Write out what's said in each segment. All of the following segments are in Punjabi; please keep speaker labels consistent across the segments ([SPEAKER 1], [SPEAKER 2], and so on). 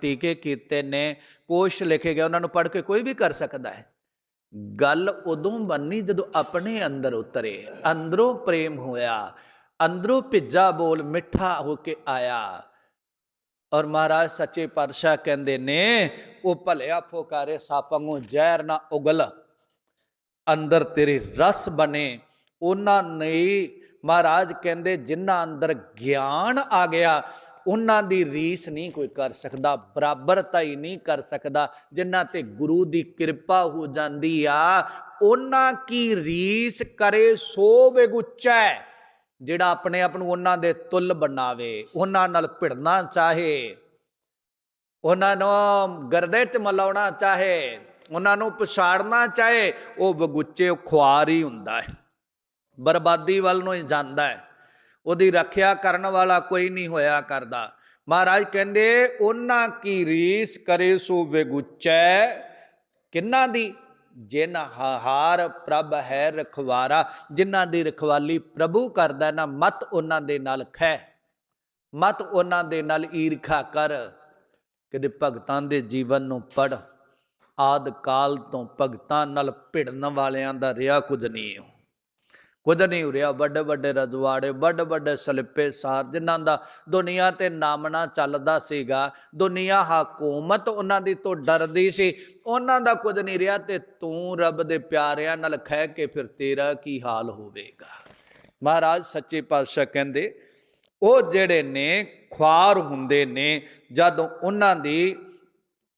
[SPEAKER 1] ਟੀਕੇ ਕੀਤੇ ਨੇ, ਕੋਸ਼ ਲਿਖੇ ਗਏ, ਉਹਨਾਂ ਨੂੰ ਪੜ੍ਹ ਕੇ ਕੋਈ ਵੀ ਕਰ ਸਕਦਾ ਹੈ। ਗੱਲ ਉਦੋਂ ਬੰਨੀ ਜਦੋਂ ਆਪਣੇ ਅੰਦਰ ਉਤਰੇ, ਅੰਦਰੋਂ ਪ੍ਰੇਮ ਹੋਇਆ, ਅੰਦਰੋਂ ਭਿੱਜਾ ਬੋਲ ਮਿੱਠਾ ਹੋ ਕੇ ਆਇਆ। ਔਰ ਮਹਾਰਾਜ ਸੱਚੇ ਪਾਤਸ਼ਾਹ ਕਹਿੰਦੇ ਨੇ, ਉਹ ਭਲਿਆ ਫੋਕਾਰੇ ਸਾਪੰਗੋਂ ਜ਼ਹਿਰ ਨਾ ਉਗਲ। ਅੰਦਰ ਤੇਰੇ ਰਸ ਬਣੇ, ਉਹਨਾਂ ਨੇ ਮਹਾਰਾਜ ਕਹਿੰਦੇ ਜਿਨ੍ਹਾਂ ਅੰਦਰ ਗਿਆਨ ਆ ਗਿਆ ਉਹਨਾਂ ਦੀ ਰੀਸ ਨਹੀਂ ਕੋਈ ਕਰ ਸਕਦਾ, ਬਰਾਬਰਤਾ ਹੀ ਨਹੀਂ ਕਰ ਸਕਦਾ, ਜਿਨ੍ਹਾਂ ਤੇ ਗੁਰੂ ਦੀ ਕਿਰਪਾ ਹੋ ਜਾਂਦੀ ਆ। ਉਹਨਾਂ ਕੀ ਰੀਸ ਕਰੇ ਸੋ ਵਿਗੁਚੈ ਜਿਹੜਾ ਆਪਣੇ ਆਪ ਨੂੰ ਉਹਨਾਂ ਦੇ ਤੁੱਲ ਬਣਾਵੇ, ਉਹਨਾਂ ਨਾਲ ਭਿੜਨਾ ਚਾਹੇ, ਉਹਨਾਂ ਨੂੰ ਗਰਦੇ 'ਚ ਮਲਾਉਣਾ ਚਾਹੇ, ਉਹਨਾਂ ਨੂੰ ਪਛਾੜਨਾ ਚਾਹੇ, ਉਹ ਬਗੁੱਚੇ ਖੁਆਰ ਹੀ ਹੁੰਦਾ ਹੈ, ਬਰਬਾਦੀ ਵੱਲ ਨੂੰ ਹੀ ਜਾਂਦਾ ਹੈ। ਉਹਦੀ ਰੱਖਿਆ ਕਰਨ ਵਾਲਾ ਕੋਈ ਨਹੀਂ ਹੋਇਆ ਕਰਦਾ। ਮਹਾਰਾਜ ਕਹਿੰਦੇ, ਉਹਨਾਂ ਕੀ ਰੀਸ ਕਰੇ ਸੋ ਵਿਗੁਚੈ? ਕਿੰਨਾ ਦੀ? ਜਿਨ ਹਾਰ ਪ੍ਰਭ ਹੈ ਰਖਵਾਰਾ, ਜਿਨ੍ਹਾਂ ਦੀ ਰਖਵਾਲੀ ਪ੍ਰਭੂ ਕਰਦਾ ਨਾ, ਮਤ ਉਹਨਾਂ ਦੇ ਨਾਲ ਖੈ ਮਤ ਉਹਨਾਂ ਦੇ ਨਾਲ ਈਰਖਾ ਕਰ। ਕਦੇ ਭਗਤਾਂ ਦੇ ਜੀਵਨ ਨੂੰ ਪੜ ਆਦ ਕਾਲ ਤੋਂ ਭਗਤਾਂ ਨਾਲ ਭਿੜਨ ਵਾਲਿਆਂ ਦਾ ਰਿਆ ਕੁਝ ਨਹੀਂ ਹੋ ਕੁਝ ਨਹੀਂ ਰਿਹਾ ਵੱਡੇ ਵੱਡੇ ਰਜਵਾੜੇ, ਵੱਡੇ ਵੱਡੇ ਸਲਿੱਪੇ ਸਾਰ। ਜਿਨ੍ਹਾਂ ਦਾ ਦੁਨੀਆ ਤੇ ਨਾਮਣਾ ਚੱਲਦਾ ਸੀਗਾ, ਦੁਨੀਆ ਹਕੂਮਤ ਉਹਨਾਂ ਦੀ ਤੋਂ ਡਰਦੀ ਸੀ। ਉਹਨਾਂ ਦਾ ਕੁਝ ਨਹੀਂ ਰਿਹਾ ਤੇ ਤੂੰ ਰੱਬ ਦੇ ਪਿਆਰਿਆਂ ਨਾਲ ਖਹਿ ਕੇ ਫਿਰ ਤੇਰਾ ਕੀ ਹਾਲ ਹੋਵੇਗਾ? ਮਹਾਰਾਜ, ਸੱਚੇ ਪਾਤਸ਼ਾਹ ਕਹਿੰਦੇ, ਉਹ ਜਿਹੜੇ ਨੇ ਖੁਆਰ ਹੁੰਦੇ ਨੇ, ਜਦੋਂ ਉਹਨਾਂ ਦੀ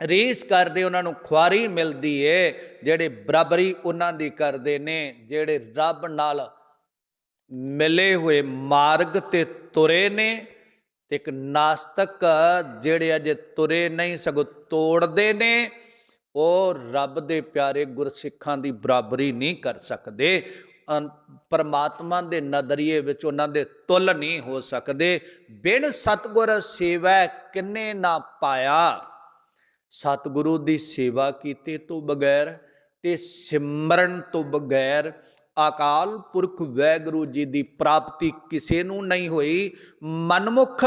[SPEAKER 1] ਰੀਸ ਕਰਦੇ ਉਹਨਾਂ ਨੂੰ ਖੁਆਰੀ ਮਿਲਦੀ ਏ, ਜਿਹੜੇ ਬਰਾਬਰੀ ਉਹਨਾਂ ਦੀ ਕਰਦੇ ਨੇ, ਜਿਹੜੇ ਰੱਬ ਨਾਲ ਮਿਲੇ ਹੋਏ ਮਾਰਗ ਤੇ ਤੁਰੇ ਨੇ ਤੇ ਇੱਕ ਨਾਸਤਕ ਜਿਹੜੇ ਅਜੇ ਤੁਰੇ ਨਹੀਂ ਸਗੋਂ ਤੋੜਦੇ ਨੇ, ਉਹ ਰੱਬ ਦੇ ਪਿਆਰੇ ਗੁਰਸਿੱਖਾਂ ਦੀ ਬਰਾਬਰੀ ਨਹੀਂ ਕਰ ਸਕਦੇ। ਪਰਮਾਤਮਾ ਦੇ ਨਜ਼ਰੀਏ ਵਿੱਚ ਉਹਨਾਂ ਦੇ ਤੁਲ ਨਹੀਂ ਹੋ ਸਕਦੇ। ਬਿਨ ਸਤਗੁਰ ਸੇਵਾ ਕਿੰਨੇ ਨਾ ਪਾਇਆ। ਸਤਿਗੁਰੂ ਦੀ ਸੇਵਾ ਕੀਤੇ ਤੋਂ ਬਗੈਰ ਤੇ ਸਿਮਰਨ ਤੋਂ ਬਗੈਰ। ਅਕਾਲ ਪੁਰਖ ਵੈਗੁਰੂ ਜੀ ਦੀ ਪ੍ਰਾਪਤੀ ਕਿਸੇ ਨੂੰ ਨਹੀਂ ਹੋਈ। ਮਨਮੁਖ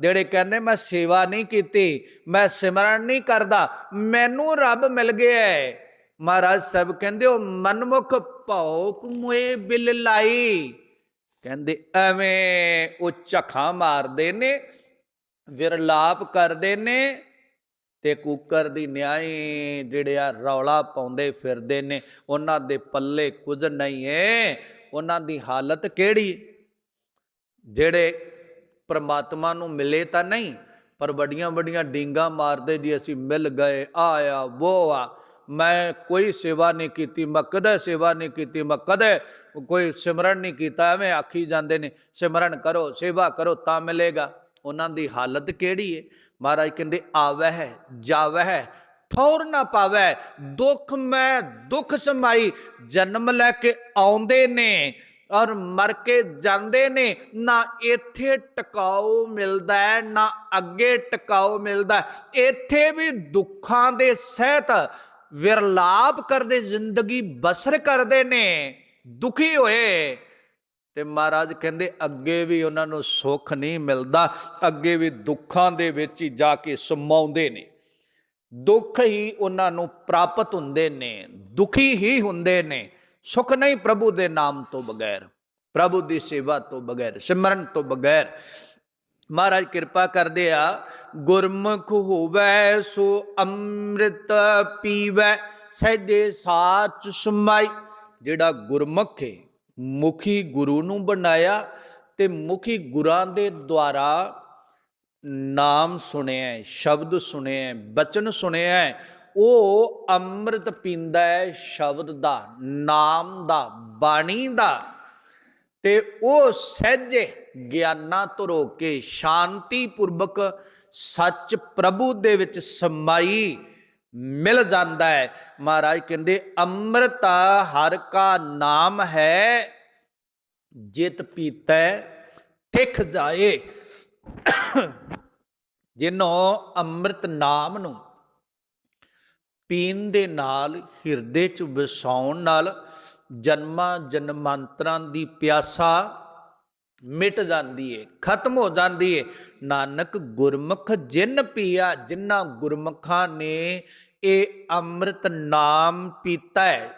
[SPEAKER 1] ਜਿਹੜੇ ਕਹਿੰਦੇ, ਮੈਂ ਸੇਵਾ ਨਹੀਂ ਕੀਤੀ, ਮੈਂ ਸਿਮਰਨ ਨਹੀਂ ਕਰਦਾ, ਮੈਨੂੰ ਰੱਬ ਮਿਲ ਗਿਆ ਹੈ ਮਹਾਰਾਜ ਸਾਹਿਬ ਕਹਿੰਦੇ, ਉਹ ਮਨਮੁਖ ਭੌਕ ਮੁਏ ਬਿਲ ਲਾਈ। ਕਹਿੰਦੇ, ਐਵੇਂ ਉਹ ਝਖਾਂ ਮਾਰਦੇ ਨੇ, ਵਿਰਲਾਪ ਕਰਦੇ ਨੇ ਤੇ ਕੁੱਕਰ ਦੀ ਨਿਆਏ ਜਿਹੜੇ ਆ ਰੌਲਾ ਪਾਉਂਦੇ ਫਿਰਦੇ ਨੇ, ਉਹਨਾਂ ਦੇ ਪੱਲੇ ਕੁਝ ਨਹੀਂ ਏ। ਉਹਨਾਂ ਦੀ ਹਾਲਤ ਕਿਹੜੀ? ਜਿਹੜੇ ਪਰਮਾਤਮਾ ਨੂੰ ਮਿਲੇ ਤਾਂ ਨਹੀਂ, ਪਰ ਵੱਡੀਆਂ ਵੱਡੀਆਂ ਡੀਂਗਾ ਮਾਰਦੇ ਜੀ ਅਸੀਂ ਮਿਲ ਗਏ ਆਇਆ ਉਹ ਆ। ਮੈਂ ਕੋਈ ਸੇਵਾ ਨਹੀਂ ਕੀਤੀ, ਮੈਂ ਕਦੇ ਸੇਵਾ ਨਹੀਂ ਕੀਤੀ, ਮੈਂ ਕਦੇ ਕੋਈ ਸਿਮਰਨ ਨਹੀਂ ਕੀਤਾ, ਐਵੇਂ ਆਖੀ ਜਾਂਦੇ ਨੇ, ਸਿਮਰਨ ਕਰੋ, ਸੇਵਾ ਕਰੋ ਤਾਂ ਮਿਲੇਗਾ। ਉਹਨਾਂ ਦੀ ਹਾਲਤ ਕਿਹੜੀ ਹੈ ਮਹਾਰਾਜ ਕਹਿੰਦੇ, ਆਵੈ ਹੈ, ਜਾਵੈ ਹੈ, ਠੌਰ ਨਾ ਪਾਵੈ, ਦੁੱਖ ਮੈਂ ਦੁੱਖ ਸਮਾਈ, ਜਨਮ ਲੈ ਕੇ ਆਉਂਦੇ ਨੇ ਔਰ ਮਰ ਕੇ ਜਾਂਦੇ ਨੇ, ਨਾ ਇੱਥੇ ਟਿਕਾਓ ਮਿਲਦਾ ਹੈ, ਨਾ ਅੱਗੇ ਟਿਕਾਓ ਮਿਲਦਾ ਇੱਥੇ ਵੀ ਦੁੱਖਾਂ ਦੇ ਸਹਿਤ ਵਿਰਲਾਪ ਕਰਦੇ, ਜ਼ਿੰਦਗੀ ਬਸਰ ਕਰਦੇ ਨੇ, ਦੁਖੀ ਹੋਏ। ਤੇ ਮਹਾਰਾਜ ਕਹਿੰਦੇ, ਅੱਗੇ ਵੀ ਉਹਨਾਂ ਨੂੰ ਸੁੱਖ ਨਹੀਂ ਮਿਲਦਾ, ਅੱਗੇ ਵੀ ਦੁੱਖਾਂ ਦੇ ਵਿੱਚ ਹੀ ਜਾ ਕੇ ਸਮਾਉਂਦੇ ਨੇ। ਦੁੱਖ ਹੀ ਉਹਨਾਂ ਨੂੰ ਪ੍ਰਾਪਤ ਹੁੰਦੇ ਨੇ, ਦੁਖੀ ਹੀ ਹੁੰਦੇ ਨੇ। ਸੁਖ ਨਹੀਂ ਪ੍ਰਭੂ ਦੇ ਨਾਮ ਤੋਂ ਬਗੈਰ, ਪ੍ਰਭੂ ਦੀ ਸੇਵਾ ਤੋਂ ਬਗੈਰ, ਸਿਮਰਨ ਤੋਂ ਬਗੈਰ। ਮਹਾਰਾਜ ਕਿਰਪਾ ਕਰਦੇ ਆ, ਗੁਰਮੁਖ ਹੋਵੇ, ਸੋ ਅੰਮ੍ਰਿਤ ਪੀਵੇ, ਸਹਿਜੇ ਸਾਚ ਸਮਾਈ, ਜਿਹੜਾ ਗੁਰਮੁਖ ਹੈ ਮੁਖੀ ਗੁਰੂ ਨੂੰ ਬਣਾਇਆ ਤੇ ਮੁਖੀ ਗੁਰਾਂ ਦੇ ਦੁਆਰਾ ਨਾਮ ਸੁਣਿਆ ਸ਼ਬਦ ਸੁਣਿਆ ਹੈ, ਬਚਨ ਸੁਣਿਆ ਉਹ ਅੰਮ੍ਰਿਤ ਪੀਂਦਾ ਹੈ ਸ਼ਬਦ ਦਾ ਨਾਮ ਦਾ ਬਾਣੀ ਦਾ। ਤੇ ਉਹ ਸਹਿਜੇ ਗਿਆਨਾਂ ਤੋਂ ਰੋ ਕੇ ਸ਼ਾਂਤੀ ਪੂਰਵਕ ਸੱਚ ਪ੍ਰਭੂ ਦੇ ਵਿੱਚ ਸਮਾਈ ਮਿਲ ਜਾਂਦਾ ਹੈ। ਮਹਾਰਾਜ ਕਹਿੰਦੇ ਅੰਮ੍ਰਿਤ ਹਰ ਕਾ ਨਾਮ ਹੈ। ਜਿਤ ਪੀਤੈ ਤਿਖ ਜਾਏ। ਜਿਨੋ ਅੰਮ੍ਰਿਤ ਨਾਮ ਨੂੰ ਪੀਣ ਦੇ ਨਾਲ ਹਿਰਦੇ ਚ ਵਸਾਉਣ ਨਾਲ ਜਨਮਾਂ ਜਨਮਾਂਤਰਾਂ ਦੀ ਪਿਆਸਾ ਮਿਟ ਜਾਂਦੀ ਏ, ਖਤਮ ਹੋ ਜਾਂਦੀ ਏ। ਨਾਨਕ ਗੁਰਮੁਖ ਜਿਨ ਪੀਆ, ਜਿਨ੍ਹਾਂ ਗੁਰਮੁਖਾਂ ਨੇ ਇਹ ਅੰਮ੍ਰਿਤ ਨਾਮ ਪੀਤਾ ਹੈ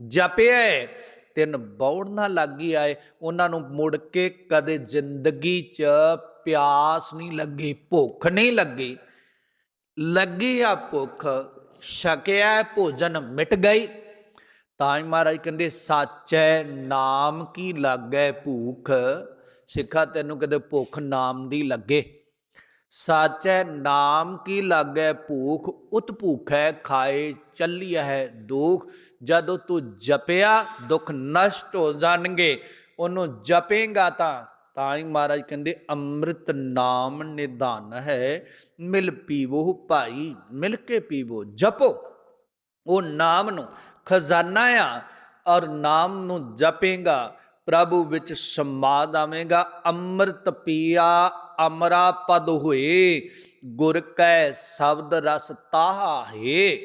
[SPEAKER 1] ਜਪਿਆ ਹੈ ਤਿੰਨ ਬੌੜ ਨਾ ਲੱਗੀ ਆਏ। ਉਹਨਾਂ ਨੂੰ ਮੁੜ ਕੇ ਕਦੇ ਜ਼ਿੰਦਗੀ 'ਚ ਪਿਆਸ ਨਹੀਂ ਲੱਗੀ, ਭੁੱਖ ਨਹੀਂ ਲੱਗੀ। ਲੱਗੀ ਆ ਭੁੱਖ, ਛਕਿਆ ਭੋਜਨ ਮਿਟ ਗਈ। ਤਾਂ ਹੀ ਮਹਾਰਾਜ ਕਹਿੰਦੇ, ਸਾਚੈ ਨਾਮ ਕੀ ਲਾਗੈ ਭੂਖ? ਸਿੱਖਾ ਤੈਨੂੰ ਕਦੇ ਭੁੱਖ ਨਾਮ ਦੀ ਲੱਗੇ। ਸਾਚੈ ਨਾਮ ਕੀ ਲਾਗੈ ਭੂਖ, ਉਤ ਭੂਖੈ ਖਾਏ ਚੱਲਿਆ ਹੈ ਦੁਖ। ਜਦੋਂ ਤੂੰ ਜਪਿਆ, ਦੁੱਖ ਨਸ਼ਟ ਹੋ ਜਾਣਗੇ। ਉਹਨੂੰ ਜਪੇਗਾ ਤਾਂ ਤਾਂ ਹੀ ਮਹਾਰਾਜ ਕਹਿੰਦੇ, ਅੰਮ੍ਰਿਤ ਨਾਮ ਨਿਧਾਨ ਹੈ। ਮਿਲ ਪੀਵੋ ਭਾਈ, ਮਿਲ ਕੇ ਪੀਵੋ, ਜਪੋ। ਉਹ ਨਾਮ ਨੂੰ ਖਜ਼ਾਨਾ ਆ ਔਰ ਨਾਮ ਨੂੰ ਜਪੇਗਾ। ਪ੍ਰਭੂ ਵਿੱਚ ਸਮਾ ਜਾਵੇਗਾ ਅੰਮ੍ਰਿਤ ਪੀਆ ਅਮਰਾ ਪਦ ਹੋਏ, ਗੁਰ ਕੈ ਸ਼ਬਦ ਰਸ ਤਾਹਾ ਹੈ।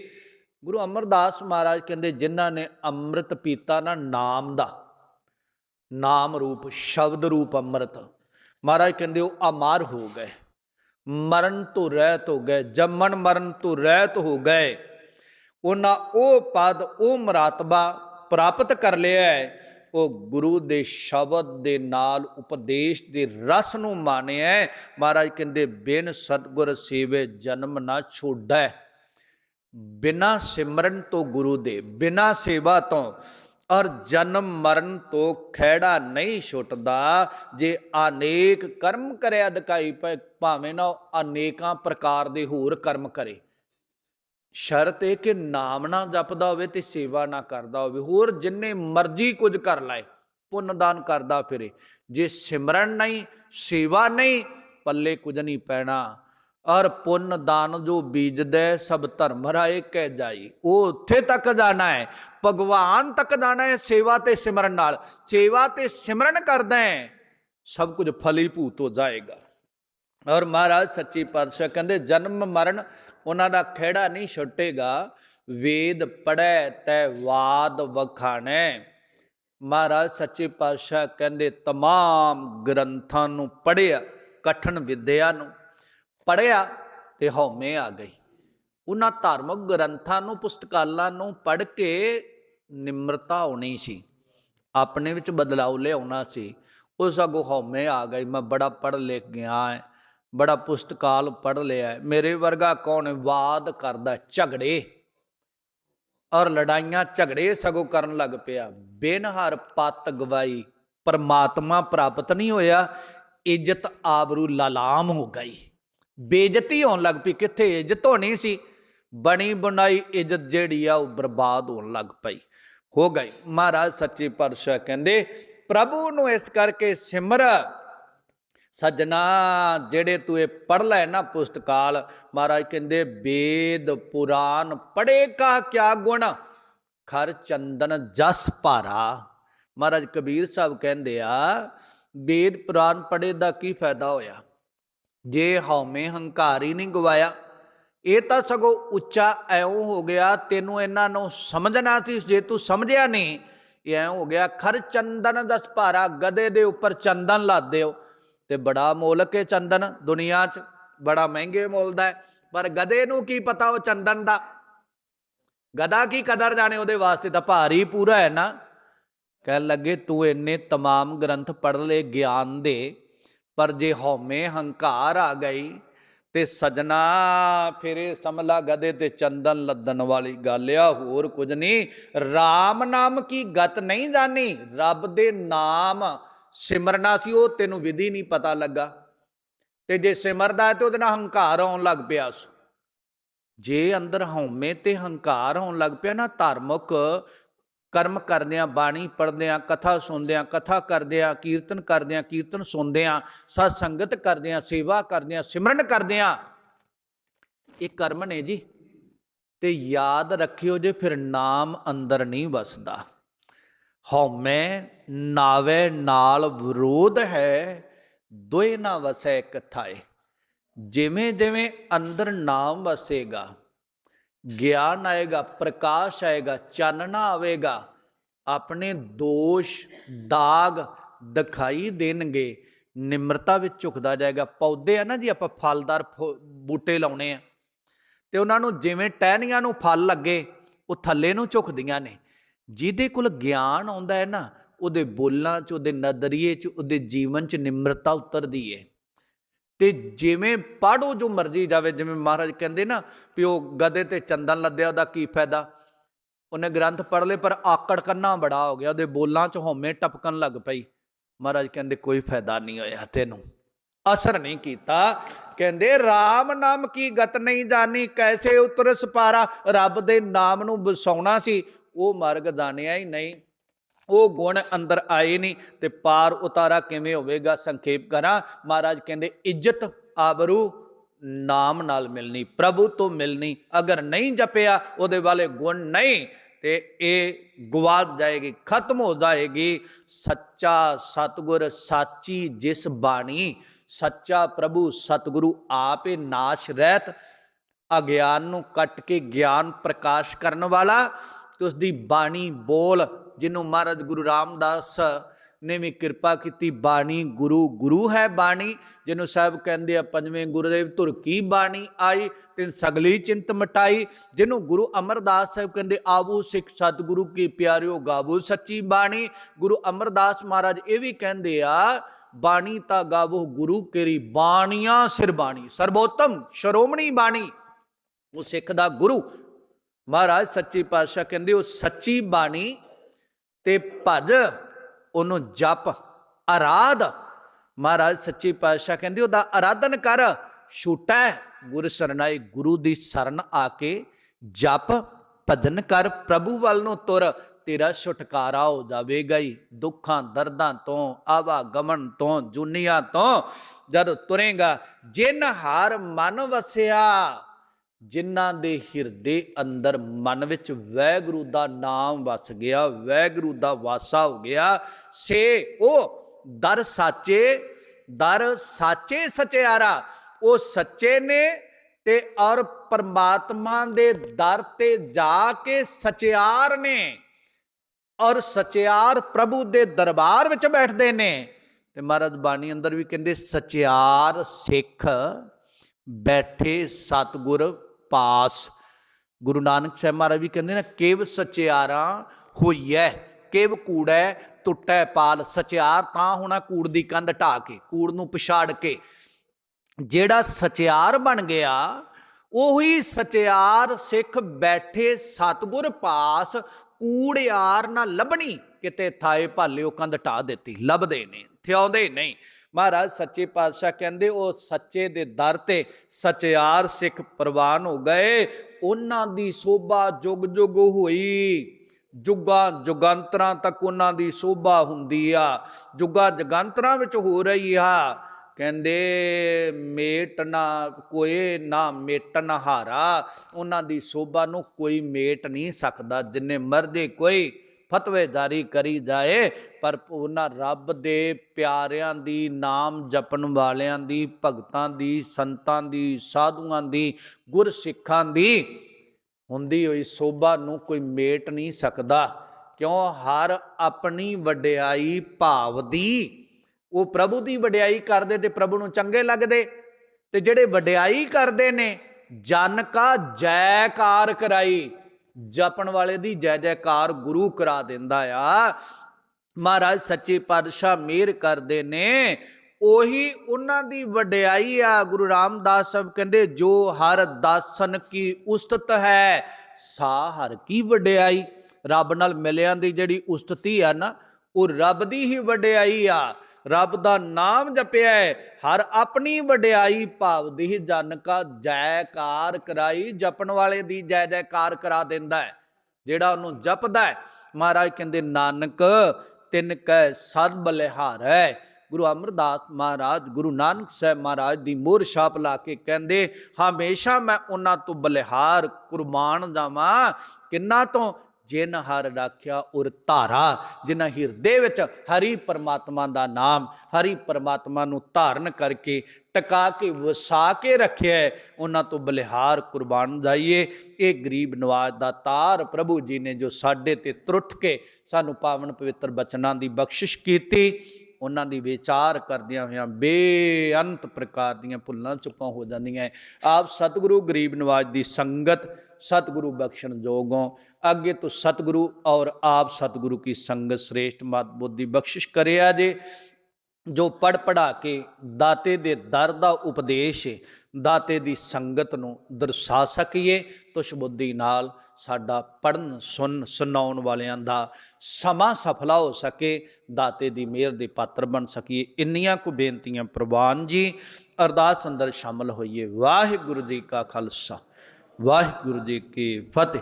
[SPEAKER 1] ਗੁਰੂ ਅਮਰਦਾਸ ਮਹਾਰਾਜ ਕਹਿੰਦੇ, ਜਿਨ੍ਹਾਂ ਨੇ ਅੰਮ੍ਰਿਤ ਪੀਤਾ ਨਾ ਨਾਮ ਦਾ, ਨਾਮ ਰੂਪ, ਸ਼ਬਦ ਰੂਪ ਅੰਮ੍ਰਿਤ, ਮਹਾਰਾਜ ਕਹਿੰਦੇ ਉਹ ਅਮਰ ਹੋ ਗਏ। ਮਰਨ ਤੋਂ ਰਹਿਤ ਹੋ ਗਏ, ਜੰਮਣ ਮਰਨ ਤੋਂ ਰਹਿਤ ਹੋ ਗਏ। ਉਹਨਾਂ ਉਹ ਪਦ, ਉਹ ਮਰਾਤਬਾ ਪ੍ਰਾਪਤ ਕਰ ਲਿਆ ਹੈ। ਉਹ ਗੁਰੂ ਦੇ ਸ਼ਬਦ ਦੇ ਨਾਲ ਉਪਦੇਸ਼ ਦੇ ਰਸ ਨੂੰ ਮਾਣਿਆ ਮਹਾਰਾਜ ਕਹਿੰਦੇ, ਬਿਨ ਸਤਗੁਰ ਸੇਵੇ ਜਨਮ ਨਾ ਛੋੜੈ। ਬਿਨਾ ਸਿਮਰਨ ਤੋਂ ਗੁਰੂ ਦੇ, ਬਿਨਾ ਸੇਵਾ ਤੋਂ ਔਰ ਜਨਮ ਮਰਨ ਤੋਂ ਖਹਿੜਾ ਨਹੀਂ ਛੁੱਟਦਾ। ਜੇ ਅਨੇਕ ਕਰਮ ਕਰਿਆ, ਦਿਖਾਈ ਭਾਵੇਂ ਨਾ ਉਹ ਅਨੇਕਾਂ ਪ੍ਰਕਾਰ ਦੇ ਹੋਰ ਕਰਮ ਕਰੇ। ਸ਼ਰਤ ਇਹ ਕਿ ਨਾਮ ਨਾ ਜਪਦਾ ਹੋਵੇ ਤੇ ਸੇਵਾ ਨਾ ਕਰਦਾ ਹੋਵੇ। ਹੋਰ ਜਿੰਨੇ ਮਰਜ਼ੀ ਕੁਝ ਕਰ ਲਾਏ ਪੁੰਨ ਦਾਨ ਕਰਦਾ ਫਿਰੇ। ਜੇ ਸਿਮਰਨ ਨਹੀਂ, ਸੇਵਾ ਨਹੀਂ, ਪੱਲੇ ਕੁਝ ਨਹੀਂ ਪੈਣਾ। ਔਰ ਪੁੰਨ ਦਾਨ ਜੋ ਬੀਜਦਾ ਸਭ ਧਰਮ ਰਾਏ ਕਹਿ ਜਾਈ। ਉਹ ਉੱਥੇ ਤੱਕ ਜਾਣਾ ਹੈ। ਭਗਵਾਨ ਤੱਕ ਜਾਣਾ ਹੈ ਸੇਵਾ ਤੇ ਸਿਮਰਨ ਨਾਲ। ਸੇਵਾ ਤੇ ਸਿਮਰਨ ਕਰਦਾ ਹੈ, ਸਭ ਕੁਝ ਫਲੀ ਭੂਤ ਹੋ ਜਾਏਗਾ। ਔਰ ਮਹਾਰਾਜ ਸੱਚੀ ਪਾਤਸ਼ਾਹ ਕਹਿੰਦੇ ਜਨਮ ਮਰਨ ਉਹਨਾਂ ਦਾ ਖਿਹੜਾ ਨਹੀਂ ਛੁੱਟੇਗਾ ਵੇਦ ਪੜੈ ਤੈ ਵਾਦ ਵਖਾਣੈ ਮਹਾਰਾਜ ਸੱਚੇ ਪਾਤਸ਼ਾਹ ਕਹਿੰਦੇ तमाम ਗ੍ਰੰਥਾਂ ਨੂੰ ਪੜਿਆ ਕਠਨ ਵਿਦਿਆ ਨੂੰ ਪੜਿਆ ਤੇ ਹਉਮੈ ਆ ਗਈ ਉਹਨਾਂ ਧਾਰਮਿਕ ਗ੍ਰੰਥਾਂ ਨੂੰ ਪੁਸਤਕਾਲਾਂ ਨੂੰ ਪੜ੍ਹ ਕੇ ਨਿਮਰਤਾ ਹੋਣੀ ਸੀ ਆਪਣੇ ਵਿੱਚ ਬਦਲਾਅ ਲਿਆਉਣਾ ਸੀ ਉਹ ਸਗੋਂ ਹਉਮੈ ਆ ਗਈ ਮੈਂ ਬੜਾ ਪੜ੍ਹ ਲਿਖ ਗਿਆ ਹੈ ਬੜਾ ਪੁਸਤਕਾਲ ਪੜ੍ਹ ਲਿਆ ਮੇਰੇ ਵਰਗਾ ਕੌਣ ਵਾਦ ਕਰਦਾ ਝਗੜੇ। ਔਰ ਲੜਾਈਆਂ ਝਗੜੇ ਸਗੋਂ ਕਰਨ ਲੱਗ ਪਿਆ। ਬਿਨ ਪਤ ਗਵਾਈ, ਪਰਮਾਤਮਾ ਪ੍ਰਾਪਤ ਨਹੀਂ ਹੋਇਆ, ਇੱਜ਼ਤ ਆਬਰੂ ਲਲਾਮ ਹੋ ਗਈ। ਬੇਇੱਜ਼ਤੀ ਹੋਣ ਲੱਗ ਪਈ। ਕਿੱਥੇ ਇੱਜ਼ਤ ਹੋਣੀ ਸੀ? ਬਣੀ ਬਣਾਈ ਇੱਜ਼ਤ ਜਿਹੜੀ ਆ ਉਹ ਬਰਬਾਦ ਹੋਣ ਲੱਗ ਪਈ। ਹੋ ਗਈ। ਮਹਾਰਾਜ ਸੱਚੇ ਪਾਤਸ਼ਾਹ ਕਹਿੰਦੇ, ਪ੍ਰਭੂ ਨੂੰ ਇਸ ਕਰਕੇ ਸਿਮਰ ਸੱਜਣਾ, ਜਿਹੜੇ ਤੂੰ ਇਹ ਪੜ ਲੈ ਨਾ ਪੁਸਤਕਾਲ, ਮਹਾਰਾਜ ਕਹਿੰਦੇ, ਵੇਦ ਪੁਰਾਨ ਪੜੇ ਕਾ ਕਿਆ ਗੁਣ? ਖਰ ਚੰਦਨ ਜਸ ਭਾਰਾ। ਮਹਾਰਾਜ ਕਬੀਰ ਸਾਹਿਬ ਕਹਿੰਦੇ ਆ, ਵੇਦ ਪੁਰਾਨ ਪੜੇ ਦਾ ਕੀ ਫਾਇਦਾ ਹੋਇਆ? ਜੇ ਹਉਮੈ ਹੰਕਾਰ ਹੀ ਨਹੀਂ ਗਵਾਇਆ, ਇਹ ਤਾਂ ਸਗੋਂ ਉੱਚਾ ਐਉਂ ਹੋ ਗਿਆ, ਤੈਨੂੰ ਇਹਨਾਂ ਨੂੰ ਸਮਝਣਾ ਸੀ, ਜੇ ਤੂੰ ਸਮਝਿਆ ਨਹੀਂ, ਇਹ ਐਂ ਹੋ ਗਿਆ, ਖਰ ਚੰਦਨ ਦਸ ਭਾਰਾ ਗਦੇ ਦੇ ਉੱਪਰ ਚੰਦਨ ਲਾਦੇ ਹੋ। ਤੇ ਬੜਾ ਮੋਲਕ ਹੈ ਚੰਦਨ ਦੁਨੀਆ 'ਚ ਬੜਾ ਮਹਿੰਗੇ ਮੁੱਲ ਦਾ ਹੈ ਪਰ ਗਦੇ ਨੂੰ ਕੀ ਪਤਾ ਉਹ ਚੰਦਨ ਦਾ ਗਦਾ ਕੀ ਕਦਰ ਜਾਣੇ ਉਹਦੇ ਵਾਸਤੇ ਤਾਂ ਭਾਰੀ ਪੂਰਾ ਹੈ ਨਾ ਕਹਿਣ ਲੱਗੇ ਤੂੰ ਇੰਨੇ तमाम ਗ੍ਰੰਥ ਪੜ੍ਹ ਲਏ ਗਿਆਨ ਦੇ ਪਰ ਜੇ ਹਉਮੈ ਹੰਕਾਰ ਆ ਗਈ ਤੇ ਸਜਣਾ ਫਿਰੇ ਸਮਲਾ ਗਦੇ ਤੇ ਚੰਦਨ ਲੱਦਣ ਵਾਲੀ ਗੱਲ ਆ ਹੋਰ ਕੁਝ ਨਹੀਂ RAM ਨਾਮ ਕੀ ਗਤ ਨਹੀਂ ਜਾਣੀ ਰੱਬ ਦੇ ਨਾਮ ਸਿਮਰਨਾ ਸੀ, ਉਹ ਤੈਨੂੰ ਵਿਧੀ ਨਹੀਂ ਪਤਾ ਲੱਗਾ। ਤੇ ਜੇ ਸਿਮਰਦਾ ਹੈ ਤੇ ਉਹਦੇ ਨਾਲ ਹੰਕਾਰ ਆਉਣ ਲੱਗ ਪਿਆ ਸੀ। ਜੇ ਅੰਦਰ ਹਉਮੈ ਤੇ ਹੰਕਾਰ ਆਉਣ ਲੱਗ ਪਿਆ ਨਾ, ਧਾਰਮਿਕ ਕਰਮ ਕਰਦਿਆਂ, ਬਾਣੀ ਪੜਦਿਆਂ ਕਥਾ ਸੁਣਦਿਆਂ, ਕਥਾ ਕਰਦਿਆਂ, ਕੀਰਤਨ ਕਰਦਿਆਂ, ਕੀਰਤਨ ਸੁਣਦਿਆਂ ਸਤ ਸੰਗਤ ਕਰਦਿਆਂ, ਸੇਵਾ ਕਰਦਿਆਂ, ਸਿਮਰਨ ਕਰਦਿਆਂ, ਇਹ ਕਰਮ ਨੇ ਜੀ। ਤੇ ਯਾਦ ਰੱਖਿਓ ਜੇ ਫਿਰ ਨਾਮ ਅੰਦਰ ਨਹੀਂ ਵਸਦਾ। ਹਉਮੈ ਨਾਵੇ ਨਾਲ ਵਿਰੋਧ ਹੈ, ਦੋਏ ਨਾ ਵਸੈ ਇਕ ਥਾਏ। ਜਿਵੇਂ ਜਿਵੇਂ ਅੰਦਰ ਨਾਮ ਵਸੇਗਾ, ਗਿਆਨ ਆਏਗਾ, ਪ੍ਰਕਾਸ਼ ਆਏਗਾ, ਚਾਨਣਾ ਆਵੇਗਾ, ਆਪਣੇ ਦੋਸ਼ ਦਾਗ ਦਿਖਾਈ ਦੇਣਗੇ, ਨਿਮਰਤਾ ਵਿੱਚ ਝੁਕਦਾ ਜਾਏਗਾ। ਪੌਦੇ ਆ ਨਾ ਜੀ, ਆਪਾਂ ਫਲਦਾਰ ਫੁ- ਬੂਟੇ ਲਾਉਣੇ ਆ, ਤੇ ਉਹਨਾਂ ਨੂੰ ਜਿਵੇਂ ਟਹਿਣੀਆਂ ਨੂੰ ਫਲ ਲੱਗੇ, ਉਹ ਥੱਲੇ ਨੂੰ ਝੁਕਦੀਆਂ ਨੇ। ਜਿਹਦੇ ਕੋਲ ਗਿਆਨ ਆਉਂਦਾ ਹੈ ਨਾ, ਉਹਦੇ ਬੋਲਾਂ 'ਚ, ਉਹਦੇ ਨਜ਼ਰੀਏ 'ਚ, ਉਹਦੇ ਜੀਵਨ 'ਚ ਨਿਮਰਤਾ ਉਤਰਦੀ ਹੈ ਤੇ ਜਿਵੇਂ ਪੜੋ ਜੋ ਮਰਜ਼ੀ ਜਾਵੇ, ਜਿਵੇਂ ਮਹਾਰਾਜ ਕਹਿੰਦੇ ਨਾ ਵੀ ਉਹ ਗਦੇ ਤੇ ਚੰਦਨ ਲੱਦਿਆ, ਉਹਦਾ ਕੀ ਫਾਇਦਾ? ਉਹਨੇ ਗ੍ਰੰਥ ਪੜ੍ਹ ਲਏ, ਪਰ ਆਕੜ ਕੰਨਾ ਬੜਾ ਹੋ ਗਿਆ, ਉਹਦੇ ਬੋਲਾਂ 'ਚ ਹਉਮੈ ਟਪਕਣ ਲੱਗ ਪਈ। ਮਹਾਰਾਜ ਕਹਿੰਦੇ, ਕੋਈ ਫਾਇਦਾ ਨਹੀਂ ਹੋਇਆ ਤੈਨੂੰ। ਅਸਰ ਨਹੀਂ ਕੀਤਾ। ਕਹਿੰਦੇ RAM ਨਾਮ ਕੀ ਗਤ ਨਹੀਂ ਜਾਣੀ ਕੈਸੇ ਉਤਰ ਸਪਾਰਾ? ਰੱਬ ਦੇ ਨਾਮ ਨੂੰ ਵਸਾਉਣਾ ਸੀ। ਉਹ ਮਾਰਗ ਜਾਣਿਆ ਹੀ ਨਹੀਂ। ਉਹ ਗੁਣ ਅੰਦਰ ਆਏ ਨਹੀਂ ਤੇ ਪਾਰ ਉਤਾਰਾ ਕਿਵੇਂ ਹੋਵੇਗਾ ਸੰਖੇਪ ਕਰਾਂ। ਮਹਾਰਾਜ ਕਹਿੰਦੇ, ਇੱਜ਼ਤ ਆਬਰੂ ਨਾਮ ਨਾਲ ਮਿਲਣੀ, ਪ੍ਰਭੂ ਤੋਂ ਮਿਲਣੀ, ਅਗਰ ਨਹੀਂ ਜਪਿਆ ਉਹਦੇ ਵਾਲੇ ਗੁਣ ਨਹੀਂ ਤੇ ਇਹ ਗਵਾਚ ਜਾਏਗੀ, ਖਤਮ ਹੋ ਜਾਏਗੀ। ਸੱਚਾ ਸਤਗੁਰ ਸਾਚੀ ਜਿਸ ਬਾਣੀ, ਸੱਚਾ ਪ੍ਰਭੂ ਸਤਗੁਰੂ ਆਪੇ ਨਾਸ਼ ਰਹਿਤ, ਅਗਿਆਨ ਨੂੰ ਕੱਟ ਕੇ ਗਿਆਨ ਪ੍ਰਕਾਸ਼ ਕਰਨ ਵਾਲਾ ਤੇ ਉਸ ਦੀ ਬਾਣੀ ਬੋਲ, ਜਿਹਨੂੰ ਮਹਾਰਾਜ ਗੁਰੂ ਰਾਮਦਾਸ ਨੇ ਵੀ ਕਿਰਪਾ ਕੀਤੀ, ਬਾਣੀ ਗੁਰੂ ਗੁਰੂ ਹੈ ਬਾਣੀ, ਜਿਹਨੂੰ ਸਾਹਿਬ ਕਹਿੰਦੇ ਆ, ਪੰਜਵੇਂ ਗੁਰਦੇਵ ਧੁਰ ਕੀ ਬਾਣੀ ਆਈ ਤਿੰਨ ਸਗਲੀ ਚਿੰਤ ਮਟਾਈ, ਜਿਹਨੂੰ ਗੁਰੂ ਅਮਰਦਾਸ ਸਾਹਿਬ ਕਹਿੰਦੇ, ਆਵੂ ਸਿੱਖ ਸਤਿਗੁਰੂ ਕੀ ਪਿਆਰਿਓ, ਗਾਵੋ ਸੱਚੀ ਬਾਣੀ। ਗੁਰੂ ਅਮਰਦਾਸ ਮਹਾਰਾਜ ਇਹ ਵੀ ਕਹਿੰਦੇ ਆ, ਬਾਣੀ ਤਾਂ ਗਾਵੋ ਗੁਰੂ ਕੇਰੀ ਬਾਣੀਆਂ ਸਿਰ ਬਾਣੀ, ਸਰਬੋਤਮ ਸ਼ਰੋਮਣੀ ਬਾਣੀ। ਉਹ ਸਿੱਖ ਦਾ ਗੁਰੂ ਮਹਾਰਾਜ ਸੱਚੀ ਪਾਤਸ਼ਾਹ ਕਹਿੰਦੇ, ਉਹ ਸੱਚੀ ਬਾਣੀ ਤੇ ਭਜ, ਉਹਨੂੰ ਜਪ, ਆਰਾਧ। ਮਹਾਰਾਜ ਸੱਚੀ ਪਾਤਸ਼ਾਹ ਕਹਿੰਦੇ, ਉਹਦਾ ਆਰਾਧਨ ਕਰ, ਛੂਟਾ, ਗੁਰ ਸਰਨਾਈ ਗੁਰੂ ਦੀ ਸ਼ਰਨ ਆ ਕੇ ਜਪ, ਭਜਨ ਕਰ, ਪ੍ਰਭੂ ਵੱਲ ਨੂੰ ਤੁਰ, ਤੇਰਾ ਛੁਟਕਾਰਾ ਹੋ ਜਾਵੇਗਾ ਹੀ ਦੁੱਖਾਂ, ਦਰਦਾਂ ਤੋਂ, ਆਵਾ ਗਮਨ ਤੋਂ, ਜੁਨੀਆਂ ਤੋਂ, ਜਦ ਤੁਰੇਗਾ, ਜਿਨ ਹਾਰ ਮਨ ਵਸਿਆ ਜਿਨ੍ਹਾਂ ਦੇ ਹਿਰਦੇ ਅੰਦਰ ਮਨ ਵਿੱਚ ਵੈਗੁਰੂ ਦਾ ਨਾਮ ਵਸ ਗਿਆ, ਵੈਗੁਰੂ ਦਾ ਵਾਸਾ ਹੋ ਗਿਆ, ਸੇ ਉਹ ਦਰ ਸਾਚੇ ਦਰ ਸਾਚੇ ਸਚਿਆਰਾ, ਉਹ ਸੱਚੇ ਨੇ ਤੇ ਔਰ ਪਰਮਾਤਮਾ ਦੇ ਦਰ ਤੇ ਜਾ ਕੇ ਸਚਿਆਰ ਨੇ ਔਰ ਸਚਿਆਰ ਪ੍ਰਭੂ ਦੇ ਦਰਬਾਰ ਵਿੱਚ ਬੈਠਦੇ ਨੇ। ਤੇ ਮਹਾਰਾਜ ਬਾਣੀ ਅੰਦਰ ਵੀ ਕਹਿੰਦੇ, ਸਚਿਆਰ ਸਿੱਖ ਬੈਠੇ ਸਤਗੁਰ ਪਾਸ। ਗੁਰੂ ਨਾਨਕ ਸਾਹਿਬ ਮਹਾਰਾਜ ਵੀ ਕਹਿੰਦੇ ਨੇ, ਕੇਵ ਸਚਿਆਰਾ ਹੋਈਐ, ਕੇਵ ਕੂੜੈ ਟੁੱਟੈ ਪਾਲ ਸਚਿਆਰ ਤਾਂ ਹੋਣਾ ਕੂੜ ਦੀ ਕੰਧ ਢਾ ਕੇ, ਕੂੜ ਨੂੰ ਪਛਾੜ ਕੇ। ਜਿਹੜਾ ਸਚਿਆਰ ਬਣ ਗਿਆ, ਉਹੀ ਸਚਿਆਰ ਸਿੱਖ ਬੈਠੇ ਸਤਗੁਰ ਪਾਸ ਕੂੜਿਆਰ ਨਾ ਲੱਭਣੀ, ਕਿਤੇ ਥਾਏ ਭਾਲਿਓ ਕੰਧ ਢਾ ਦਿੱਤੀ, ਲੱਭਦੇ ਨੇ, ਥਿਆਉਂਦੇ ਨਹੀਂ। ਮਹਾਰਾਜ, ਸੱਚੇ ਪਾਤਸ਼ਾਹ ਕਹਿੰਦੇ, ਉਹ ਸੱਚੇ ਦੇ ਦਰ ਤੇ ਸਚਿਆਰ ਸਿੱਖ ਪ੍ਰਵਾਨ ਹੋ ਗਏ। ਉਹਨਾਂ ਦੀ ਸੋਭਾ ਜੁਗ ਜੁਗ ਹੋਈ। ਜੁਗਾਂ ਜੁਗਾਂਤਰਾਂ ਤੱਕ ਉਹਨਾਂ ਦੀ ਸੋਭਾ ਹੁੰਦੀ ਆ। ਜੁਗਾਂ ਜਗੰਤਰਾਂ ਵਿੱਚ ਹੋ ਰਹੀ ਆ। ਕਹਿੰਦੇ, ਮੇਟ ਨਾ ਕੋਏ, ਨਾ ਮੇਟਨ ਹਾਰਾ ਉਹਨਾਂ ਦੀ ਸੋਭਾ ਨੂੰ ਕੋਈ ਮੇਟ ਨਹੀਂ ਸਕਦਾ। ਜਿੰਨੇ ਮਰਦੇ ਕੋਈ ਫਤਵੇ ਜਾਰੀ ਕਰੀ ਜਾਏ ਪਰ ਉਹਨਾਂ ਰੱਬ ਦੇ ਪਿਆਰਿਆਂ ਦੀ, ਨਾਮ ਜਪਣ ਵਾਲਿਆਂ ਦੀ, ਭਗਤਾਂ ਦੀ, ਸੰਤਾਂ ਦੀ, ਸਾਧੂਆਂ ਦੀ, ਗੁਰਸਿੱਖਾਂ ਦੀ ਹੁੰਦੀ ਹੋਈ ਸੋਭਾ ਨੂੰ ਕੋਈ ਮੇਟ ਨਹੀਂ ਸਕਦਾ। ਕਿਉਂ? ਹਰ ਆਪਣੀ ਵਡਿਆਈ ਭਾਵ ਦੀ। ਉਹ ਪ੍ਰਭੂ ਦੀ ਵਡਿਆਈ ਕਰਦੇ ਤੇ ਪ੍ਰਭੂ ਨੂੰ ਚੰਗੇ ਲੱਗਦੇ। ਤੇ ਜਿਹੜੇ ਵਡਿਆਈ ਕਰਦੇ ਨੇ, ਜਨ ਕਾ ਜੈਕਾਰ ਕਰਾਈ। ਜਪਣ ਵਾਲੇ ਦੀ ਜੈ ਜੈਕਾਰ ਗੁਰੂ ਕਰਾ ਦਿੰਦਾ ਆ। ਮਹਾਰਾਜ ਸੱਚੇ ਪਾਤਸ਼ਾਹ ਮਿਹਰ ਕਰਦੇ ਨੇ। ਉਹੀ ਉਹਨਾਂ ਦੀ ਵਡਿਆਈ ਆ, ਗੁਰੂ ਰਾਮਦਾਸ ਸਾਹਿਬ ਕਹਿੰਦੇ, ਜੋ ਹਰ ਦਾਸਨ ਕੀ ਉਸਤਤ ਹੈ, ਸਾ ਹਰ ਕੀ ਵਡਿਆਈ। ਰੱਬ ਨਾਲ ਮਿਲਿਆਂ ਦੀ ਜਿਹੜੀ ਉਸਤਤੀ ਆ ਨਾ, ਉਹ ਰੱਬ ਦੀ ਹੀ ਵਡਿਆਈ ਆ। ਰੱਬ ਦਾ ਨਾਮ ਜਪਿਆ ਹੈ, ਹਰ ਆਪਣੀ ਵਡਿਆਈ ਭਾਵ ਦੀ ਜਨ ਜੈਕਾਰ ਕਰਾਈ, ਜਪਣ ਵਾਲੇ ਦੀ ਜੈ ਜੈਕਾਰ ਕਰਾ ਦਿੰਦਾ ਹੈ। ਜਿਹੜਾ ਉਹਨੂੰ ਜਪਦਾ ਹੈ, ਮਹਾਰਾਜ ਕਹਿੰਦੇ, ਨਾਨਕ ਤਿੰਨ ਕੈ ਸਦ ਬਲਿਹਾਰ ਹੈ। ਗੁਰੂ ਅਮਰਦਾਸ ਮਹਾਰਾਜ, ਗੁਰੂ ਨਾਨਕ ਸਾਹਿਬ ਮਹਾਰਾਜ ਦੀ ਮੋਹਰ ਛਾਪ ਲਾ ਕੇ ਕਹਿੰਦੇ, ਹਮੇਸ਼ਾ ਮੈਂ ਉਹਨਾਂ ਤੋਂ ਬਲਿਹਾਰ, ਕੁਰਬਾਨ ਜਾਵਾਂ। ਕਿੰਨਾ ਤੋਂ ਜਿਨ ਹਰ ਰਾਖਿਆ ਉਰ ਧਾਰਾ ਜਿਨ੍ਹਾਂ ਹਿਰਦੇ ਵਿੱਚ ਹਰੀ ਪਰਮਾਤਮਾ ਦਾ ਨਾਮ, ਹਰੀ ਪਰਮਾਤਮਾ ਨੂੰ ਧਾਰਨ ਕਰਕੇ ਟਿਕਾ ਕੇ, ਵਸਾ ਕੇ ਰੱਖਿਆ ਉਹਨਾਂ ਤੋਂ ਬਲਿਹਾਰ ਕੁਰਬਾਨ ਜਾਈਏ। ਇਹ ਗਰੀਬ ਨਵਾਜ਼ ਦਾ ਤਾਰ ਪ੍ਰਭੂ ਜੀ ਨੇ ਜੋ ਸਾਡੇ ਤੇ ਤਰੁੱਠ ਕੇ ਸਾਨੂੰ ਪਾਵਨ ਪਵਿੱਤਰ ਬਚਨਾਂ ਦੀ ਬਖਸ਼ਿਸ਼ ਕੀਤੀ। ਉਹਨਾਂ ਦੀ ਵਿਚਾਰ ਕਰਦਿਆਂ ਹੋਇਆਂ ਬੇਅੰਤ ਪ੍ਰਕਾਰ ਦੀਆਂ ਭੁੱਲਾਂ ਚੁੱਕਾਂ ਹੋ ਜਾਂਦੀਆਂ ਆਪ ਸਤਿਗੁਰੂ ਗਰੀਬ ਨਿਵਾਜ਼ ਦੀ ਸੰਗਤ ਸਤਿਗੁਰੂ ਬਖਸ਼ਣ ਜੋਗੋਂ ਅੱਗੇ ਤੋਂ ਸਤਿਗੁਰੂ ਔਰ ਆਪ ਸਤਿਗੁਰੂ ਕੀ ਸੰਗਤ ਸ੍ਰੇਸ਼ਟ ਮਤ ਬੁੱਧੀ ਬਖਸ਼ਿਸ਼ ਕਰਿਆ ਜੇ, ਜੋ ਪੜ ਪੜਾ ਕੇ ਦਾਤੇ ਦੇ ਦਰ ਦਾ ਉਪਦੇਸ਼ ਦਾਤੇ ਦੀ ਸੰਗਤ ਨੂੰ ਦਰਸਾ ਸਕੀਏ, ਤੁਸ਼ ਬੁੱਧੀ ਨਾਲ ਸਾਡਾ ਪੜਨ ਸੁਣ ਸੁਣਾਉਣ ਵਾਲਿਆਂ ਦਾ ਸਮਾਂ ਸਫਲਾ ਹੋ ਸਕੇ, ਦਾਤੇ ਦੀ ਮਿਹਰ ਦੇ ਪਾਤਰ ਬਣ ਸਕੀਏ। ਇੰਨੀਆਂ ਕੁ ਬੇਨਤੀਆਂ ਪ੍ਰਵਾਨ ਜੀ, ਅਰਦਾਸ ਅੰਦਰ ਸ਼ਾਮਲ ਹੋਈਏ। ਵਾਹਿਗੁਰੂ ਜੀ ਕਾ ਖਾਲਸਾ, ਵਾਹਿਗੁਰੂ ਜੀ ਕੀ ਫਤਿਹ।